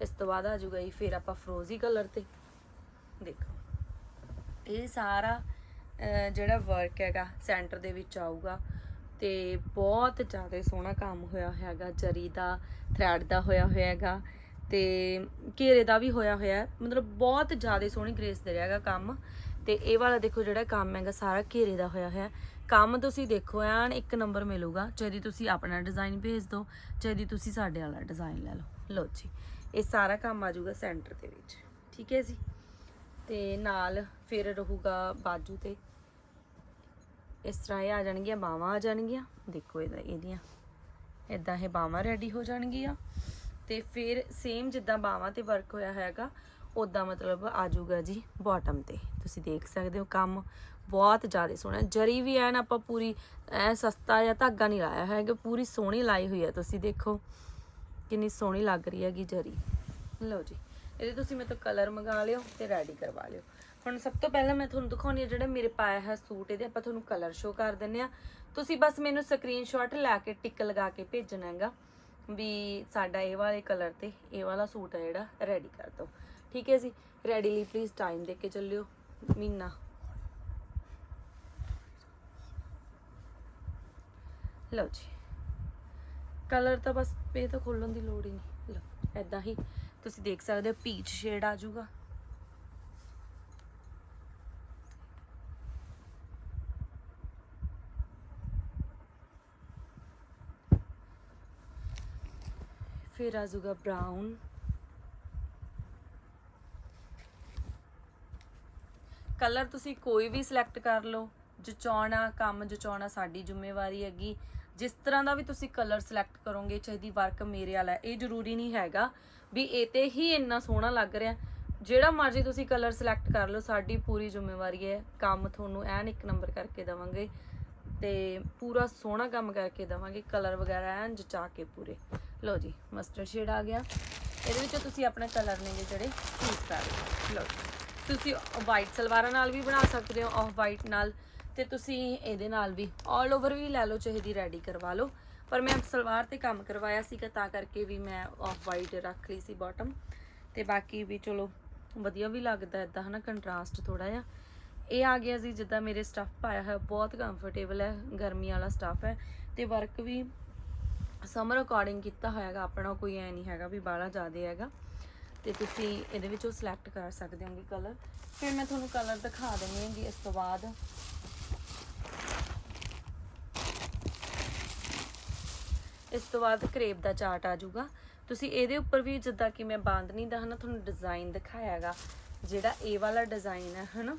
ਇਸ ਤੋਂ ਬਾਅਦ ਆ ਜਾਊਗਾ ਜੀ, ਫਿਰ ਆਪਾਂ ਫਰੋਜ਼ੀ ਕਲਰ ਤੇ। ਦੇਖੋ, ਇਹ ਸਾਰਾ ਜਿਹੜਾ ਵਰਕ ਹੈਗਾ ਸੈਂਟਰ ਦੇ ਵਿੱਚ ਆਊਗਾ। ਤੇ ਬਹੁਤ ਜ਼ਿਆਦਾ ਸੋਹਣਾ ਕੰਮ ਹੋਇਆ ਹੈਗਾ ਜਰੀ ਦਾ ਥ੍ਰੈਡ ਦਾ ਹੋਇਆ ਹੋਇਆ ਹੈਗਾ ਤੇ ਘੇਰੇ ਦਾ ਵੀ ਹੋਇਆ ਹੋਇਆ, ਮਤਲਬ ਬਹੁਤ ਜ਼ਿਆਦਾ ਸੋਹਣੀ ਗ੍ਰੇਸ ਦੇ ਰਿਹਾ ਕੰਮ ਤੇ ਇਹ ਵਾਲਾ ਦੇਖੋ ਜਿਹੜਾ ਕੰਮ ਹੈਗਾ ਸਾਰਾ ਘੇਰੇ ਦਾ ਹੋਇਆ ਹੋਇਆ। ਕੰਮ ਤੁਸੀਂ ਦੇਖੋ, ਐਨ ਇੱਕ ਨੰਬਰ ਮਿਲੂਗਾ ਚਾਹੇ ਤੁਸੀਂ ਆਪਣਾ ਡਿਜ਼ਾਈਨ ਭੇਜ ਦਿਓ ਚਾਹੇ ਤੁਸੀਂ ਸਾਡੇ ਵਾਲਾ ਡਿਜ਼ਾਈਨ ਲੈ ਲਓ। ਲਓ ਜੀ, ਇਹ ਸਾਰਾ ਕੰਮ ਆ ਜਾਊਗਾ ਸੈਂਟਰ ਦੇ ਵਿੱਚ, ਠੀਕ ਹੈ ਜੀ? ਤੇ ਨਾਲ ਫਿਰ ਰਹੂਗਾ ਬਾਜੂ ਤੇ। ਇਸ ਤਰ੍ਹਾਂ ਇਹ ਆ ਜਾਣਗੀਆਂ, ਬਾਹਾਂ ਆ ਜਾਣਗੀਆਂ। ਦੇਖੋ ਇਹਦਾ, ਇਹਦੀਆਂ। ਇਦਾਂ ਇਹ ਬਾਹਾਂ ਰੈਡੀ ਹੋ ਜਾਣਗੀਆਂ। ਤੇ ਫਿਰ ਸੇਮ ਜਿੱਦਾਂ ਬਾਹਾਂ ਤੇ ਵਰਕ ਹੋਇਆ ਹੈਗਾ ਉਦਾਂ ਮਤਲਬ ਆ ਜਾਊਗਾ ਜੀ ਬਾਟਮ ਤੇ। ਤੁਸੀਂ ਦੇਖ ਸਕਦੇ ਹੋ ਕੰਮ ਬਹੁਤ ਜ਼ਿਆਦਾ ਸੋਹਣਾ ਜਰੀ ਵੀ ਐਨ ਆਪਾਂ ਪੂਰੀ, ਐ ਸਸਤਾ ਜਾਂ ਧਾਗਾ ਨਹੀਂ ਲਾਇਆ ਹੈਗਾ, ਪੂਰੀ ਸੋਹਣੀ ਲਾਈ ਹੋਈ ਹੈ। ਤੁਸੀਂ ਦੇਖੋ ਕਿੰਨੀ ਸੋਹਣੀ ਲੱਗ ਰਹੀ ਹੈਗੀ ਜਰੀ। ਲਓ ਜੀ, ਇਹਦੇ ਤੁਸੀਂ ਮੇਰੇ ਤੋਂ ਕਲਰ ਮੰਗਾ ਲਿਓ ਤੇ ਰੈਡੀ ਕਰਵਾ ਲਿਓ। ਹੁਣ ਸਭ ਤੋਂ ਪਹਿਲਾਂ ਮੈਂ ਤੁਹਾਨੂੰ ਦਿਖਾਉਣੀ ਹੈ ਜਿਹੜਾ ਮੇਰੇ ਪਾਇਆ ਹੈ ਸੂਟ, ਇਹਦੇ ਆਪਾਂ ਤੁਹਾਨੂੰ ਕਲਰ ਸ਼ੋ ਕਰ ਦਿੰਨੇ ਆ। ਤੁਸੀਂ ਬਸ ਮੈਨੂੰ ਸਕਰੀਨਸ਼ਾਟ ਲੈ ਕੇ ਟਿਕ ਲਗਾ ਕੇ ਭੇਜਣਾ ਹੈਗਾ ਵੀ ਸਾਡਾ ਇਹ ਵਾਲੇ ਕਲਰ ਤੇ ਇਹ ਵਾਲਾ ਸੂਟ ਹੈ ਜਿਹੜਾ ਰੈਡੀ ਕਰ ਦਿਓ। ਠੀਕ ਹੈ ਜੀ? ਰੈਡੀ ਲਈ ਪਲੀਜ਼ ਟਾਈਮ ਦੇ ਕੇ ਚੱਲਿਓ। ਮਹੀਨਾ। ਲਓ ਜੀ। ਕਲਰ ਤਾਂ ਬਸ, ਇਹ ਤਾਂ ਖੋਲਣ ਦੀ ਲੋੜ ਹੀ ਨਹੀਂ। ਲਓ ਐਦਾਂ ਹੀ ਤੁਸੀਂ ਦੇਖ ਸਕਦੇ ਹੋ ਪੀਚ ਸ਼ੇਡ ਆ ਜਾਊਗਾ। ਫਿਰ ਆ ਜਾਊਗਾ ਬ੍ਰਾਊਨ ਕਲਰ ਤੁਸੀਂ ਕੋਈ ਵੀ ਸਿਲੈਕਟ ਕਰ ਲਓ ਜਚਾਉਣਾ ਕੰਮ ਜਚਾਉਣਾ ਸਾਡੀ ਜ਼ਿੰਮੇਵਾਰੀ ਹੈਗੀ ਜਿਸ ਤਰ੍ਹਾਂ ਦਾ ਵੀ ਤੁਸੀਂ ਕਲਰ ਸਿਲੈਕਟ ਕਰੋਗੇ ਚਾਹੀਦੀ ਵਰਕ ਮੇਰੇ ਵਾਲਾ ਇਹ ਜ਼ਰੂਰੀ ਨਹੀਂ ਹੈਗਾ ਵੀ ਇਹ ਤੇ ਹੀ ਇੰਨਾ ਸੋਹਣਾ ਲੱਗ ਰਿਹਾ ਜਿਹੜਾ ਮਰਜ਼ੀ ਤੁਸੀਂ ਕਲਰ ਸਿਲੈਕਟ ਕਰ ਲਓ ਸਾਡੀ ਪੂਰੀ ਜ਼ਿੰਮੇਵਾਰੀ ਹੈ ਕੰਮ ਤੁਹਾਨੂੰ ਐਨ ਇੱਕ ਨੰਬਰ ਕਰਕੇ ਦਵਾਂਗੇ ਤੇ ਪੂਰਾ ਸੋਹਣਾ ਕੰਮ ਕਰਕੇ ਦਵਾਂਗੇ ਕਲਰ ਵਗੈਰਾ ਐਨ ਜਚਾ ਕੇ ਪੂਰੇ ਲਓ ਜੀ ਮਸਟਰਡ ਸ਼ੇਡ ਆ ਗਿਆ। ਇਹਦੇ ਵਿੱਚੋਂ ਤੁਸੀਂ ਆਪਣੇ ਕਲਰ ਨੇਗੇ ਜਿਹੜੇ ਚੂਜ਼ ਕਰ ਲਓ। ਲਓ ਜੀ। ਤੁਸੀਂ ਵਾਈਟ ਸਲਵਾਰਾਂ ਨਾਲ ਵੀ ਬਣਾ ਸਕਦੇ ਹੋ ਆਫ ਵਾਈਟ ਨਾਲ। ਤੇ ਤੁਸੀਂ ਇਹਦੇ ਨਾਲ ਵੀ ਆਲ ਓਵਰ ਵੀ ਲੈ ਲਓ ਚਾਹੀਦੀ ਰੈਡੀ ਕਰਵਾ ਲਓ। ਪਰ ਮੈਂ ਸਲਵਾਰ ਤੇ ਕੰਮ ਕਰਵਾਇਆ ਸੀਗਾ, ਤਾਂ ਕਰਕੇ ਵੀ ਮੈਂ ਆਫ ਵਾਈਟ ਰੱਖ ਲਈ ਸੀ ਬਾਟਮ ਤੇ ਬਾਕੀ ਵੀ ਚਲੋ, ਵਧੀਆ ਵੀ ਲੱਗਦਾ ਇਦਾਂ ਹਨਾ ਕੰਟਰਾਸਟ ਥੋੜਾ ਜਿਹਾ। ਇਹ ਆ ਗਿਆ ਜੀ, ਜਿੱਦਾਂ ਮੇਰੇ ਸਟੱਫ ਪਾਇਆ ਹੋਇਆ, ਬਹੁਤ ਕੰਫਰਟੇਬਲ ਹੈ, ਗਰਮੀ ਵਾਲਾ ਸਟੱਫ ਹੈ। ਤੇ ਵਰਕ ਵੀ ਸਮਰ ਅਕੋਰਡਿੰਗ ਕੀਤਾ ਹੋਇਆਗਾ, ਆਪਣਾ ਕੋਈ ਐ ਨਹੀਂ ਹੈਗਾ ਵੀ ਬਾਹਲਾ ਜ਼ਿਆਦਾ ਹੈਗਾ। ਤੇ ਤੁਸੀਂ ਇਹਦੇ ਵਿੱਚੋਂ ਸਿਲੈਕਟ ਕਰ ਸਕਦੇ ਹੋਗੇ ਕਲਰ ਫਿਰ ਮੈਂ ਤੁਹਾਨੂੰ ਕਲਰ ਦਿਖਾ ਦਿੰਦੀ ਹਾਂਗੀ ਇਸ ਤੋਂ ਬਾਅਦ। ਇਸ ਤੋਂ ਬਾਅਦ ਕਰੇਪ ਦਾ ਚਾਰਟ ਆ ਜਾਊਗਾ। ਤੁਸੀਂ ਇਹਦੇ ਉੱਪਰ ਵੀ ਜਿੱਦਾਂ ਕਿ ਮੈਂ ਬਾਂਦਨੀ ਦਾ ਹਨਾ ਤੁਹਾਨੂੰ ਡਿਜ਼ਾਈਨ ਦਿਖਾਇਆਗਾ ਜਿਹੜਾ ਇਹ ਵਾਲਾ ਡਿਜ਼ਾਈਨ ਹੈ ਹਨਾ,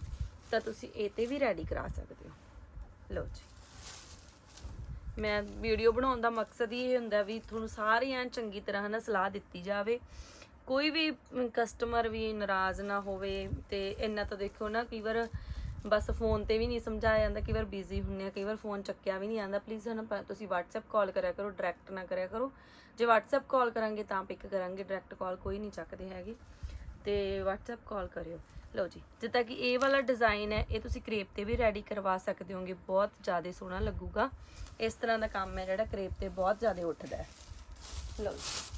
ਤਾਂ ਤੁਸੀਂ ਇਹ ਤੇ ਵੀ ਰੈਡੀ ਕਰਾ ਸਕਦੇ ਹੋ। ਲਓ ਜੀ। ਮੈਂ ਵੀਡੀਓ ਬਣਾਉਣ ਦਾ ਮਕਸਦ ਹੀ ਇਹ ਹੁੰਦਾ ਵੀ ਤੁਹਾਨੂੰ ਸਾਰੀ ਚੰਗੀ ਤਰ੍ਹਾਂ ਹਨਾ ਸਲਾਹ ਦਿੱਤੀ ਜਾਵੇ। ਕੋਈ ਵੀ ਕਸਟਮਰ ਵੀ ਨਾਰਾਜ਼ ਨਾ ਹੋਵੇ ਤੇ ਇੰਨਾ ਤਾਂ ਦੇਖੋ ਨਾ ਕਈ ਵਾਰ ਬਸ ਫੋਨ ਤੇ ਵੀ ਨਹੀਂ ਸਮਝਾਇਆ ਜਾਂਦਾ, ਕਈ ਵਾਰ ਬਿਜ਼ੀ ਹੁੰਨੇ ਆ, ਕਈ ਵਾਰ ਫੋਨ ਚੱਕਿਆ ਵੀ ਨਹੀਂ ਜਾਂਦਾ। ਪਲੀਜ਼ ਹਨਾ ਪ- ਤੁਸੀਂ WhatsApp ਕਾਲ ਕਰਿਆ ਕਰੋ ਡਾਇਰੈਕਟ ਨਾ ਕਰਿਆ ਕਰੋ। ਜੇ WhatsApp ਕਾਲ ਕਰਾਂਗੇ ਤਾਂ ਪਿਕ ਕਰਾਂਗੇ ਡਾਇਰੈਕਟ ਕਾਲ ਕੋਈ ਨਹੀਂ ਚੱਕਦੇ ਹੈਗੇ। ਤੇ WhatsApp ਕਾਲ ਕਰਿਓ। ਲਓ ਜੀ, ਜਿੱਦਾਂ ਕਿ ਇਹ ਵਾਲਾ ਡਿਜ਼ਾਈਨ ਹੈ, ਇਹ ਤੁਸੀਂ ਕਰੇਪ ਤੇ ਵੀ ਰੈਡੀ ਕਰਵਾ ਸਕਦੇ ਹੋਗੇ, ਬਹੁਤ ਜ਼ਿਆਦਾ ਸੋਹਣਾ ਲੱਗੂਗਾ। ਇਸ ਤਰ੍ਹਾਂ ਦਾ ਕੰਮ ਹੈ ਜਿਹੜਾ ਕਰੇਪ ਤੇ ਬਹੁਤ ਜ਼ਿਆਦਾ ਉੱਠਦਾ ਹੈ। ਲਓ ਜੀ।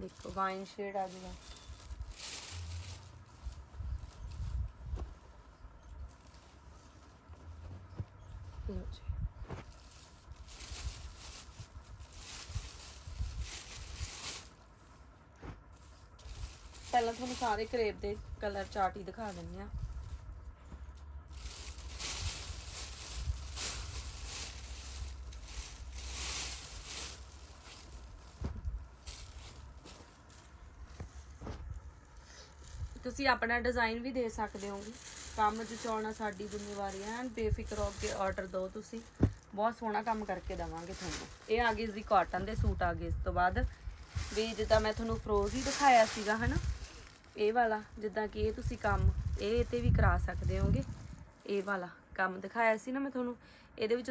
ਦੇਖੋ ਵਾਈਨ ਸ਼ੇਡ ਆ ਜਾਊਗਾ ਲਓ ਜੀ। ਪਹਿਲਾਂ ਤੁਹਾਨੂੰ ਸਾਰੇ ਕਰੇਪ ਦੇ ਕਲਰ ਚਾਰਟ ਹੀ ਦਿਖਾ ਦਿੰਦੀ ਆ ਤੁਸੀਂ ਆਪਣਾ ਡਿਜ਼ਾਈਨ ਵੀ ਦੇ ਸਕਦੇ ਹੋਗੇ ਕੰਮ ਜਚਾਉਣਾ ਸਾਡੀ ਜ਼ਿੰਮੇਵਾਰੀ ਹੈ ਬੇਫਿਕਰ ਹੋ ਕੇ ਆਰਡਰ ਦਿਓ ਤੁਸੀਂ। ਬਹੁਤ ਸੋਹਣਾ ਕੰਮ ਕਰਕੇ ਦਵਾਂਗੇ ਤੁਹਾਨੂੰ। ਇਹ ਆ ਗਈ ਜੀ ਕਾਟਨ ਦੇ ਸੂਟ ਆ ਗਏ। ਇਸ ਤੋਂ ਬਾਅਦ ਵੀ ਜਿੱਦਾਂ ਮੈਂ ਤੁਹਾਨੂੰ ਫਰੋਜ਼ ਹੀ ਦਿਖਾਇਆ ਸੀਗਾ, ਹਨਾ? ਇਹ ਵਾਲਾ, ਜਿੱਦਾਂ ਕਿ ਇਹ ਤੁਸੀਂ ਕੰਮ, ਇਹ ਤੇ ਵੀ ਕਰਾ ਸਕਦੇ ਹੋਗੇ। ਇਹ ਵਾਲਾ ਕੰਮ ਦਿਖਾਇਆ ਸੀ ਨਾ ਮੈਂ ਤੁਹਾਨੂੰ। ਇਹਦੇ ਵਿੱਚ